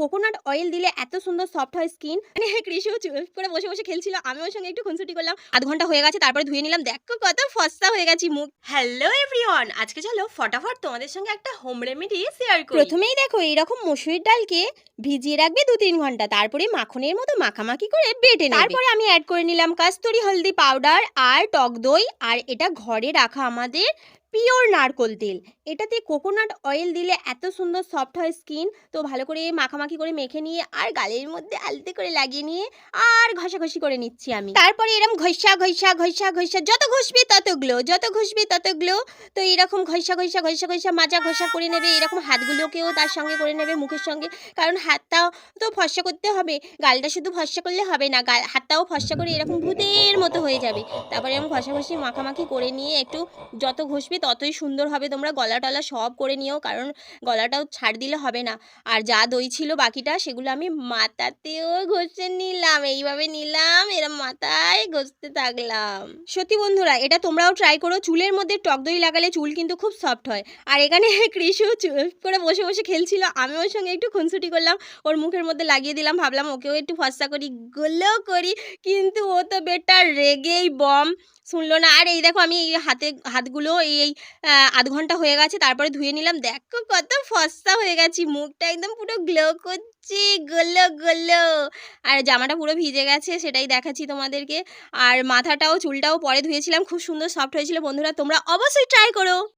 Coconut oil দিলে এত সুন্দর সফট হয় স্কিন মানে কৃষি চুপ করে বসে বসে খেলছিল আমি ওর সঙ্গে একটু খুনসুটি করলাম আধ ঘণ্টা হয়ে গেছে তারপরে ধুয়ে নিলাম দেখো কত ফসা হয়ে গেছি মুখ। হ্যালো এভরিওয়ান আজকে চলো ফটাফট তোমাদের সঙ্গে একটা হোম রেমেডি শেয়ার করি। প্রথমেই দেখো এইরকম মসুরির ডালকে ভিজিয়ে রাখবে দু তিন ঘণ্টা তারপরে মাখনের মতো মাখামাখি করে বেটে নেবে। তারপরে আমি অ্যাড করে নিলাম কাস্তুরি হলদি পাউডার আর টক দই আর এটা ঘরে রাখা আমাদের পিওর নারকোল তেল। এটাতে কোকোনাট অয়েল দিলে এত সুন্দর সফট হয় স্কিন। তো ভালো করে মাখামাখি করে মেখে নিয়ে আর গালের মধ্যে আলতে করে লাগিয়ে নিয়ে আর ঘষাঘষি করে নিচ্ছি আমি। তারপরে এরকম ঘষা ঘষা ঘষা ঘষা, যত ঘষবে তত গ্লো যত ঘষবে তত গ্লো তো এরকম ঘষা ঘষা ঘষা ঘষা, মাজা, ঘষা করে নেবে। এরকম হাতগুলোকেও তার সঙ্গে করে নেবে মুখের সঙ্গে। কারণ হাতটাও তো ফর্সা করতে হবে। গালটা শুধু ফর্সা করলে হবে না। গাল, হাতটাও ফর্সা করে এরকম ভূতের মতো হয়ে যাবে। তারপরে এরকম ঘষাঘষি, মাখামাখি করে নিয়ে একটু যত ঘষবে ততই সুন্দর হবে। তোমরা গলা টলা সব করে নিও, কারণ গলাটাও ছাড় দিলে হবে না। আর যা দই ছিল বাকিটা, সেগুলো আমি মাথাতেও ঘষে নিলাম, এইভাবে নিলাম, এরম মাথায় ঘষতে থাকলাম। সত্যি বন্ধুরা, এটা তোমরাও ট্রাই করো। চুলের মধ্যে টক দই লাগালে চুল কিন্তু খুব সফট হয়। আর এখানে কৃষিও চুপ করে বসে বসে খেলছিল। আমি ওর সঙ্গে একটু খুনসুটি করলাম। ওর মুখের মধ্যে লাগিয়ে দিলাম। ভাবলাম ওকেও একটু ফর্সা করি গোলো করি। কিন্তু ও তো বেটা রেগেই বম। শুনলো না। আর এই দেখো, আমি এই হাতে, হাতগুলো এই আধ ঘণ্টা হয়ে গেছে। তারপরে ধুয়ে নিলাম। দেখো কত ফর্সা হয়ে গেছি। মুখটা একদম পুরো গ্লো করছে। গোলো গোলো আর জামাটা পুরো ভিজে গেছে, সেটাই দেখাচ্ছি তোমাদেরকে। আর মাথাটাও, চুলটাও পরে ধুয়েছিলাম, খুব সুন্দর সফট হয়েছিল। বন্ধুরা, তোমরা অবশ্যই ট্রাই করো।